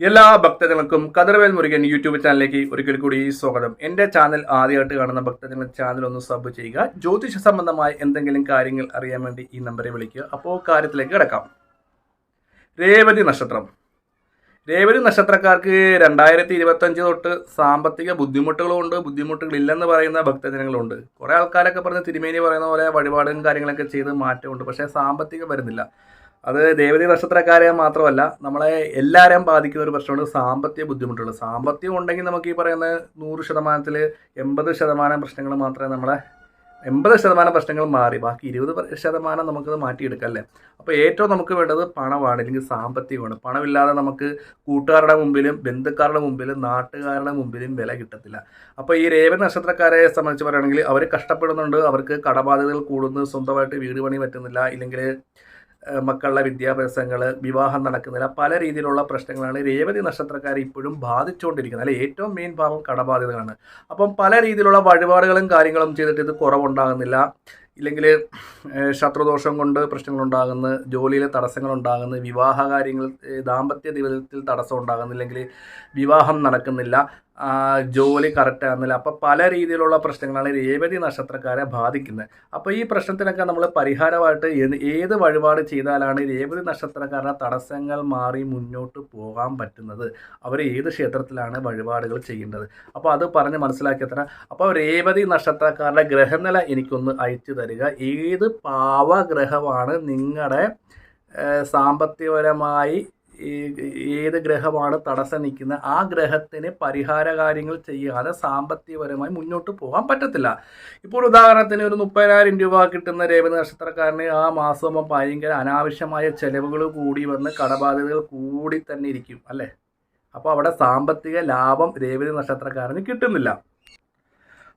എല്ലാ ഭക്തജനങ്ങൾക്കും കതിർവേൽ മുരുകൻ യൂട്യൂബ് ചാനലിലേക്ക് ഒരിക്കൽ കൂടി സ്വാഗതം. എന്റെ ചാനൽ ആദ്യമായിട്ട് കാണുന്ന ഭക്തജനങ്ങൾ ചാനൽ ഒന്ന് സബ് ചെയ്യുക. ജ്യോതിഷ സംബന്ധമായ എന്തെങ്കിലും കാര്യങ്ങൾ അറിയാൻ വേണ്ടി ഈ നമ്പറെ വിളിക്കുക. അപ്പോൾ കാര്യത്തിലേക്ക് കിടക്കാം. രേവതി നക്ഷത്രം. രേവതി നക്ഷത്രക്കാർക്ക് രണ്ടായിരത്തി ഇരുപത്തഞ്ച് തൊട്ട് സാമ്പത്തിക ബുദ്ധിമുട്ടുകളുണ്ട്. ബുദ്ധിമുട്ടുകളില്ലെന്ന് പറയുന്ന ഭക്തജനങ്ങളുണ്ട്. കുറേ ആൾക്കാരൊക്കെ പറഞ്ഞ് തിരുമേനി പറയുന്ന പോലെ വഴിപാടും കാര്യങ്ങളൊക്കെ ചെയ്ത് മാറ്റമുണ്ട്. പക്ഷേ സാമ്പത്തികം വരുന്നില്ല. അത് ദേവതി നക്ഷത്രക്കാരെ മാത്രമല്ല നമ്മളെ എല്ലാവരെയും ബാധിക്കുന്ന ഒരു പ്രശ്നമാണ് സാമ്പത്തിക ബുദ്ധിമുട്ടുകൾ. സാമ്പത്തികം ഉണ്ടെങ്കിൽ നമുക്ക് ഈ പറയുന്ന നൂറ് ശതമാനത്തിൽ എൺപത് ശതമാനം പ്രശ്നങ്ങൾ മാത്രമേ നമ്മളെ എൺപത് ശതമാനം പ്രശ്നങ്ങൾ മാറി. ബാക്കി ഇരുപത് ശതമാനം നമുക്കത് മാറ്റിയെടുക്കാം അല്ലേ? അപ്പോൾ ഏറ്റവും നമുക്ക് വേണ്ടത് പണമാണ് അല്ലെങ്കിൽ സാമ്പത്തികമാണ്. പണമില്ലാതെ നമുക്ക് കൂട്ടുകാരുടെ മുമ്പിലും ബന്ധുക്കാരുടെ മുമ്പിലും നാട്ടുകാരുടെ മുമ്പിലും വില കിട്ടത്തില്ല. അപ്പോൾ ഈ രേവതി നക്ഷത്രക്കാരെ സംബന്ധിച്ച് പറയുകയാണെങ്കിൽ അവർ കഷ്ടപ്പെടുന്നുണ്ട് അവർക്ക് കടബാധ്യതകൾ കൂടുന്നു സ്വന്തമായിട്ട് വീട് പണി പറ്റുന്നില്ല ഇല്ലെങ്കിൽ മക്കളുടെ വിദ്യാഭ്യാസങ്ങൾ വിവാഹം നടക്കുന്നില്ല പല രീതിയിലുള്ള പ്രശ്നങ്ങളാണ് രേവതി നക്ഷത്രക്കാർ ഇപ്പോഴും ബാധിച്ചുകൊണ്ടിരിക്കുന്നത്. അല്ലെ ഏറ്റവും മെയിൻ ഭാവം കടബാധിതകളാണ് അപ്പം പല രീതിയിലുള്ള വഴിപാടുകളും കാര്യങ്ങളും ചെയ്തിട്ട് ഇത് കുറവുണ്ടാകുന്നില്ല. ഇല്ലെങ്കിൽ ശത്രുദോഷം കൊണ്ട് പ്രശ്നങ്ങളുണ്ടാകുന്നു ജോലിയിലെ തടസ്സങ്ങളുണ്ടാകുന്നു വിവാഹ കാര്യങ്ങൾ ദാമ്പത്യ ജീവിതത്തിൽ തടസ്സം ഉണ്ടാകുന്നില്ലെങ്കിൽ വിവാഹം നടക്കുന്നില്ല. ജോലി കറക്റ്റ് ആകുന്നില്ല. അപ്പോൾ പല രീതിയിലുള്ള പ്രശ്നങ്ങളാണ് രേവതി നക്ഷത്രക്കാരെ ബാധിക്കുന്നത്. അപ്പോൾ ഈ പ്രശ്നത്തിനൊക്കെ നമ്മൾ പരിഹാരമായിട്ട് ഏത് വഴിപാട് ചെയ്താലാണ് രേവതി നക്ഷത്രക്കാരുടെ തടസ്സങ്ങൾ മാറി മുന്നോട്ട് പോകാൻ പറ്റുന്നത്? അവർ ഏത് ക്ഷേത്രത്തിലാണ് വഴിപാടുകൾ ചെയ്യേണ്ടത്? അപ്പോൾ അത് പറഞ്ഞ് മനസ്സിലാക്കിയത്ര അപ്പോൾ രേവതി നക്ഷത്രക്കാരുടെ ഗ്രഹനില എനിക്കൊന്ന് അയച്ചു തരിക. ഏത് പാവഗ്രഹമാണ് നിങ്ങളുടെ സാമ്പത്തികപരമായി ഏത് ഗ്രഹമാണ് തടസ്സം നിൽക്കുന്നത് ആ ഗ്രഹത്തിന് പരിഹാര കാര്യങ്ങൾ ചെയ്യാതെ സാമ്പത്തികപരമായി മുന്നോട്ട് പോകാൻ പറ്റത്തില്ല. ഇപ്പോൾ ഉദാഹരണത്തിന് ഒരു മുപ്പതിനായിരം രൂപ കിട്ടുന്ന രേവതി നക്ഷത്രക്കാരന് ആ മാസം ഭയങ്കര അനാവശ്യമായ ചെലവുകൾ കൂടി വന്ന് കടബാധ്യതകൾ കൂടി തന്നെ ഇരിക്കും അല്ലേ? അപ്പോൾ അവിടെ സാമ്പത്തിക ലാഭം രേവതി നക്ഷത്രക്കാരന് കിട്ടുന്നില്ല.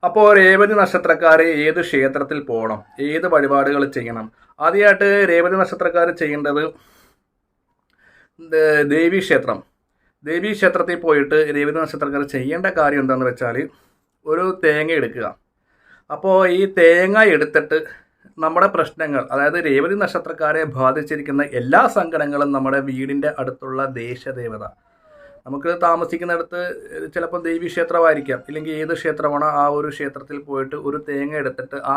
അപ്പോൾ രേവതി നക്ഷത്രക്കാർ ഏത് ക്ഷേത്രത്തിൽ പോകണം? ഏത് വഴിപാടുകൾ ചെയ്യണം? ആദ്യമായിട്ട് രേവതി നക്ഷത്രക്കാർ ചെയ്യേണ്ടത് ദേവീക്ഷേത്രം ദേവീക്ഷേത്രത്തിൽ പോയിട്ട് രേവതി നക്ഷത്രക്കാർ ചെയ്യേണ്ട കാര്യം എന്താണെന്ന് വെച്ചാൽ ഒരു തേങ്ങ എടുക്കുക. അപ്പോൾ ഈ തേങ്ങ എടുത്തിട്ട് നമ്മുടെ പ്രശ്നങ്ങൾ അതായത് രേവതി നക്ഷത്രക്കാരെ ബാധിച്ചിരിക്കുന്ന എല്ലാ സങ്കടങ്ങളും നമ്മുടെ വീടിന്റെ അടുത്തുള്ള ദേശദേവത നമുക്ക് താമസിക്കുന്നിടത്ത് ചിലപ്പോൾ ദേവീക്ഷേത്രമായിരിക്കാം ഇല്ലെങ്കിൽ ഏത് ക്ഷേത്രമാണോ ആ ഒരു ക്ഷേത്രത്തിൽ പോയിട്ട് ഒരു തേങ്ങ എടുത്തിട്ട് ആ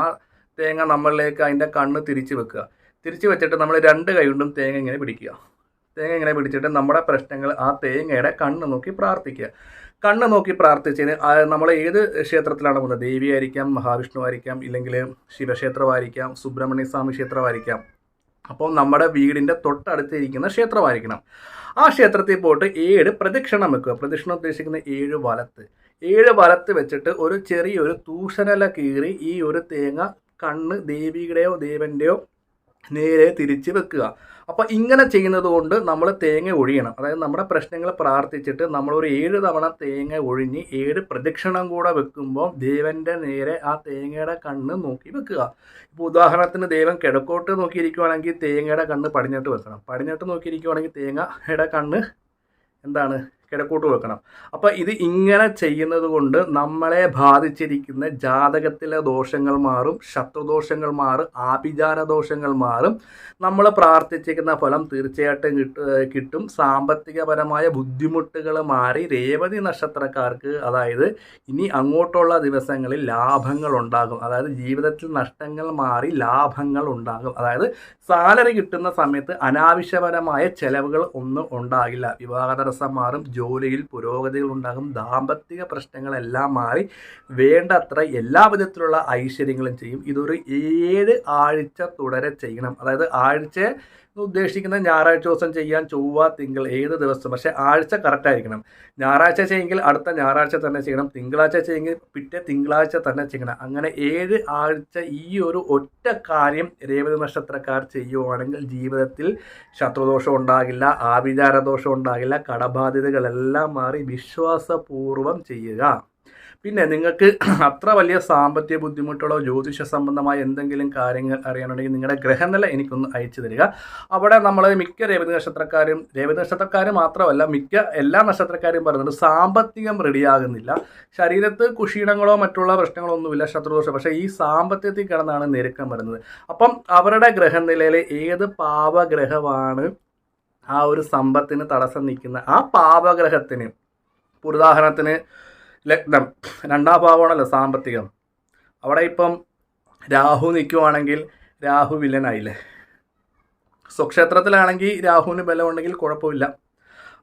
തേങ്ങ നമ്മളിലേക്ക് അതിന്റെ കണ്ണ് തിരിച്ചു വെക്കുക. തിരിച്ചു വെച്ചിട്ട് നമ്മൾ രണ്ട് കൈ കൊണ്ടും തേങ്ങ ഇങ്ങനെ പിടിക്കുക. തേങ്ങ ഇങ്ങനെ പിടിച്ചിട്ട് നമ്മുടെ പ്രശ്നങ്ങൾ ആ തേങ്ങയുടെ കണ്ണ് നോക്കി പ്രാർത്ഥിക്കുക. കണ്ണ് നോക്കി പ്രാർത്ഥിച്ചതിന് നമ്മൾ ഏത് ക്ഷേത്രത്തിലാണ് പോകുന്നത്? ദേവിയായിരിക്കാം മഹാവിഷ്ണു ആയിരിക്കാം ഇല്ലെങ്കിൽ ശിവക്ഷേത്രമായിരിക്കാം സുബ്രഹ്മണ്യ സ്വാമി ക്ഷേത്രമായിരിക്കാം. അപ്പോൾ നമ്മുടെ വീടിന്റെ തൊട്ടടുത്തിരിക്കുന്ന ക്ഷേത്രമായിരിക്കണം. ആ ക്ഷേത്രത്തിൽ പോയിട്ട് ഏഴ് പ്രദക്ഷിണം വെക്കുക. പ്രദക്ഷിണം ഉദ്ദേശിക്കുന്ന ഏഴ് വലത്ത്. ഏഴ് വലത്ത് വെച്ചിട്ട് ഒരു ചെറിയൊരു തൂഷനല കീറി ഈ ഒരു തേങ്ങ കണ്ണ് ദേവിയുടെയോ ദേവന്റെയോ നേരെ തിരിച്ച് വെക്കുക. അപ്പോൾ ഇങ്ങനെ ചെയ്യുന്നത് കൊണ്ട് നമ്മൾ തേങ്ങ ഒഴിയണം. അതായത് നമ്മുടെ പ്രശ്നങ്ങൾ പ്രാർത്ഥിച്ചിട്ട് നമ്മളൊരു ഏഴ് തവണ തേങ്ങ ഒഴിഞ്ഞ് ഏഴ് പ്രദക്ഷിണം കൂടെ വെക്കുമ്പോൾ ദേവന്റെ നേരെ ആ തേങ്ങയുടെ കണ്ണ് നോക്കി വെക്കുക. ഇപ്പോൾ ഉദാഹരണത്തിന് ദൈവം കിഴക്കോട്ട് നോക്കിയിരിക്കുവാണെങ്കിൽ തേങ്ങയുടെ കണ്ണ് പടിഞ്ഞോട്ട് വെക്കണം. പടിഞ്ഞോട്ട് നോക്കിയിരിക്കുവാണെങ്കിൽ തേങ്ങയുടെ കണ്ണ് എന്താണ്? കിഴക്കോട്ട് വെക്കണം. അപ്പോൾ ഇത് ഇങ്ങനെ ചെയ്യുന്നത് കൊണ്ട് നമ്മളെ ബാധിച്ചിരിക്കുന്ന ജാതകത്തിലെ ദോഷങ്ങൾ മാറും ശത്രുദോഷങ്ങൾ മാറും ആഭിചാര ദോഷങ്ങൾ മാറും. നമ്മൾ പ്രാർത്ഥിച്ചിരിക്കുന്ന ഫലം തീർച്ചയായിട്ടും കിട്ട സാമ്പത്തികപരമായ ബുദ്ധിമുട്ടുകൾ മാറി രേവതി നക്ഷത്രക്കാർക്ക് അതായത് ഇനി അങ്ങോട്ടുള്ള ദിവസങ്ങളിൽ ലാഭങ്ങൾ ഉണ്ടാകും. അതായത് ജീവിതത്തിൽ നഷ്ടങ്ങൾ മാറി ലാഭങ്ങൾ ഉണ്ടാകും. അതായത് സാലറി കിട്ടുന്ന സമയത്ത് അനാവശ്യപരമായ ചെലവുകൾ ഒന്നും ഉണ്ടാകില്ല. വിവാഹ തടസ്സം മാറും ജോലിയിൽ പുരോഗതികൾ ഉണ്ടാകും ദാമ്പത്തിക പ്രശ്നങ്ങളെല്ലാം മാറി വേണ്ടത്ര എല്ലാ വിധത്തിലുള്ള ഐശ്വര്യങ്ങളും ചെയ്യും. ഇതൊരു ഏഴ് ആഴ്ച തുടരെ ചെയ്യണം. അതായത് ആഴ്ച ഉദ്ദേശിക്കുന്ന ഞായറാഴ്ച ദിവസം ചെയ്യാൻ ചൊവ്വ തിങ്കൾ ഏത് ദിവസം? പക്ഷെ ആഴ്ച കറക്റ്റ് ആയിരിക്കണം. ഞായറാഴ്ച ചെയ്യെങ്കിൽ അടുത്ത ഞായറാഴ്ച തന്നെ ചെയ്യണം. തിങ്കളാഴ്ച ചെയ്യെങ്കിൽ പിറ്റേ തിങ്കളാഴ്ച തന്നെ ചെയ്യണം. അങ്ങനെ ഏഴ് ആഴ്ച ഈ ഒരു ഒറ്റ കാര്യം രേവതി നക്ഷത്രക്കാർ ചെയ്യുവാണെങ്കിൽ ജീവിതത്തിൽ ശത്രുദോഷം ഉണ്ടാകില്ല ആഭിചാര ദോഷം ഉണ്ടാകില്ല കടബാധ്യതകളെല്ലാം മാറി വിശ്വാസപൂർവം ചെയ്യുക. പിന്നെ നിങ്ങൾക്ക് അത്ര വലിയ സാമ്പത്തിക ബുദ്ധിമുട്ടുകളോ ജ്യോതിഷ സംബന്ധമായ എന്തെങ്കിലും കാര്യങ്ങൾ അറിയാനുണ്ടെങ്കിൽ നിങ്ങളുടെ ഗ്രഹനില എനിക്കൊന്ന് അയച്ചു തരിക. അവിടെ നമ്മൾ മിക്ക രേവതി നക്ഷത്രക്കാരും രേവതി നക്ഷത്രക്കാർ മാത്രമല്ല മിക്ക എല്ലാ നക്ഷത്രക്കാരും പറയുന്നുണ്ട് സാമ്പത്തികം റെഡിയാകുന്നില്ല ശരീരത്ത് കുഷീണങ്ങളോ മറ്റുള്ള പ്രശ്നങ്ങളോ ഒന്നുമില്ല ശത്രുദോഷം. പക്ഷേ ഈ സാമ്പത്തികത്തിൽ കിടന്നാണ് ഞെരുക്കം വരുന്നത്. അപ്പം അവരുടെ ഗ്രഹനിലയിൽ ഏത് പാവഗ്രഹമാണ് ആ ഒരു സമ്പത്തിന് തടസ്സം നിൽക്കുന്ന ആ പാവഗ്രഹത്തിന് ഉദാഹരണത്തിന് ലഗ്നം രണ്ടാം ഭാവമാണല്ലോ സാമ്പത്തികം. അവിടെ ഇപ്പം രാഹു നിൽക്കുവാണെങ്കിൽ രാഹു വില്ലനായില്ലേ? സ്വക്ഷേത്രത്തിലാണെങ്കിൽ രാഹുവിന് ബലമുണ്ടെങ്കിൽ കുഴപ്പമില്ല.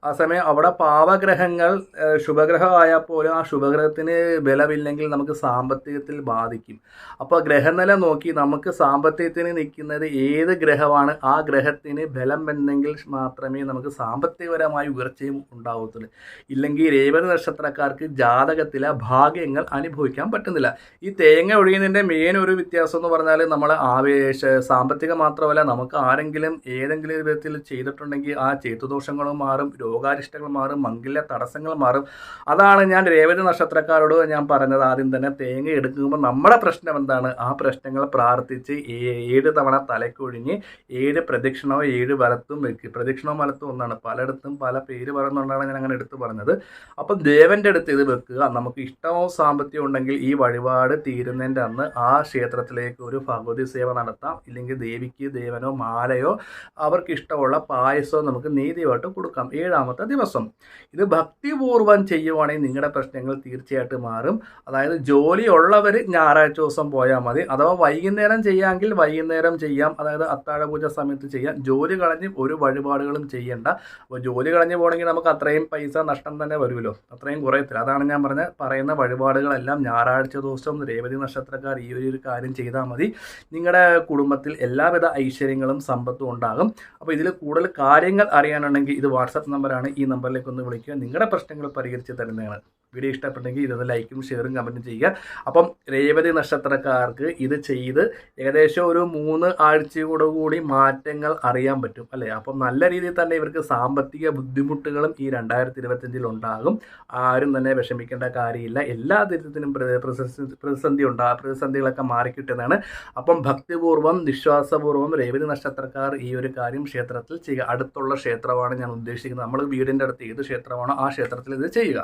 ആ സമയം അവിടെ പാവഗ്രഹങ്ങൾ ശുഭഗ്രഹമായാൽ പോലും ആ ശുഭഗ്രഹത്തിന് ബലമില്ലെങ്കിൽ നമുക്ക് സാമ്പത്തികത്തിൽ ബാധിക്കും. അപ്പോൾ ഗ്രഹനില നോക്കി നമുക്ക് സാമ്പത്തികത്തിന് നിൽക്കുന്നത് ഏത് ഗ്രഹമാണ്? ആ ഗ്രഹത്തിന് ബലം വന്നെങ്കിൽ മാത്രമേ നമുക്ക് സാമ്പത്തികപരമായ ഉയർച്ചയും ഉണ്ടാവത്തുള്ളൂ. ഇല്ലെങ്കിൽ രേവതി നക്ഷത്രക്കാർക്ക് ജാതകത്തിലെ ഭാഗ്യങ്ങൾ അനുഭവിക്കാൻ പറ്റുന്നില്ല. ഈ തേങ്ങ ഒഴിയുന്നതിന്റെ മെയിൻ ഒരു വ്യത്യാസം എന്ന് പറഞ്ഞാൽ നമ്മൾ ആവേശ സാമ്പത്തികം മാത്രമല്ല നമുക്ക് ആരെങ്കിലും ഏതെങ്കിലും വിധത്തിൽ ചെയ്തിട്ടുണ്ടെങ്കിൽ ആ ചെയ്തുദോഷങ്ങളും മാറും രോഗാരിഷ്ടങ്ങൾ മാറും മംഗല്യ തടസ്സങ്ങൾ മാറും. അതാണ് ഞാൻ രേവതി നക്ഷത്രക്കാരോട് ഞാൻ പറഞ്ഞത്. ആദ്യം തന്നെ തേങ്ങ എടുക്കുമ്പോൾ നമ്മുടെ പ്രശ്നം എന്താണ്? ആ പ്രശ്നങ്ങൾ പ്രാർത്ഥിച്ച് ഏഴ് തവണ തലക്കൊഴിഞ്ഞ് ഏഴ് പ്രദക്ഷിണവും ഏഴ് വലത്തും വെക്കുക പ്രദക്ഷിണവും വലത്തും ഒന്നാണ്. പലയിടത്തും പല പേര് പറയുന്നതുകൊണ്ടാണ് ഞാൻ അങ്ങനെ എടുത്തു പറഞ്ഞത്. അപ്പം ദേവന്റെ അടുത്ത് ഇത് വെക്കുക നമുക്ക് ഇഷ്ടമോ സാമ്പത്തികം ഉണ്ടെങ്കിൽ ഈ വഴിപാട് തീരുന്നതിന്റെ അന്ന് ആ ക്ഷേത്രത്തിലേക്ക് ഒരു ഭഗവതി സേവ നടത്താം. ഇല്ലെങ്കിൽ ദേവിക്ക് ദേവനോ മാലയോ അവർക്ക് ഇഷ്ടമുള്ള പായസമോ നമുക്ക് നീതിയായിട്ട് കൊടുക്കാം. ഏഴാമത്തെ ദിവസം. ഇത് ഭക്തിപൂർവം ചെയ്യുവാണെങ്കിൽ നിങ്ങളുടെ പ്രശ്നങ്ങൾ തീർച്ചയായിട്ടും മാറും. അതായത് ജോലി ഉള്ളവർ ഞായറാഴ്ച ദിവസം പോയാൽ മതി. അഥവാ വൈകുന്നേരം ചെയ്യാമെങ്കിൽ വൈകുന്നേരം ചെയ്യാം. അതായത് അത്താഴ പൂജ സമയത്ത് ചെയ്യാം. ജോലി കളഞ്ഞ് ഒരു വഴിപാടുകളും ചെയ്യേണ്ട. അപ്പോൾ ജോലി കളഞ്ഞ് പോകണമെങ്കിൽ നമുക്ക് അത്രയും പൈസ നഷ്ടം തന്നെ വരുമല്ലോ. അത്രയും കുറയത്തില്ല. അതാണ് ഞാൻ പറഞ്ഞ പറയുന്ന വഴിപാടുകളെല്ലാം ഞായറാഴ്ച ദിവസം രേവതി നക്ഷത്രക്കാർ ഈ ഒരു കാര്യം ചെയ്താൽ മതി. നിങ്ങളുടെ കുടുംബത്തിൽ എല്ലാവിധ ഐശ്വര്യങ്ങളും സമ്പത്തും ഉണ്ടാകും. അപ്പോൾ ഇതിൽ കൂടുതൽ കാര്യങ്ങൾ അറിയാനുണ്ടെങ്കിൽ ഇത് വാട്സപ്പ് നമ്പറാണ് ഈ നമ്പറിലേക്ക് ഒന്ന് വിളിക്കുക. നിങ്ങളുടെ പ്രശ്നങ്ങൾ പരിഹരിച്ച് തരുന്നതാണ്. വീഡിയോ ഇഷ്ടപ്പെട്ടെങ്കിൽ ഇതൊന്ന് ലൈക്കും ഷെയറും കമന്റും ചെയ്യുക. അപ്പം രേവതി നക്ഷത്രക്കാർക്ക് ഇത് ചെയ്ത് ഏകദേശം ഒരു മൂന്ന് ആഴ്ചയോടു കൂടി മാറ്റങ്ങൾ അറിയാൻ പറ്റും അല്ലേ? അപ്പം നല്ല രീതിയിൽ തന്നെ ഇവർക്ക് സാമ്പത്തിക ബുദ്ധിമുട്ടുകളും ഈ രണ്ടായിരത്തി ഇരുപത്തഞ്ചിൽ ഉണ്ടാകും. ആരും തന്നെ വിഷമിക്കേണ്ട കാര്യമില്ല. എല്ലാ ദുരിതത്തിനും പ്രതിസന്ധി ഉണ്ടാ പ്രതിസന്ധികളൊക്കെ മാറിക്കിട്ടുന്നതാണ്. അപ്പം ഭക്തിപൂർവം വിശ്വാസപൂർവം രേവതി നക്ഷത്രക്കാർ ഈ ഒരു കാര്യം ക്ഷേത്രത്തിൽ ചെയ്യുക. അടുത്തുള്ള ക്ഷേത്രമാണ് ഞാൻ ഉദ്ദേശിക്കുന്നത്. നമ്മൾ വീടിന്റെ അടുത്ത് ഏത് ക്ഷേത്രമാണോ ആ ക്ഷേത്രത്തിൽ ഇത് ചെയ്യുക.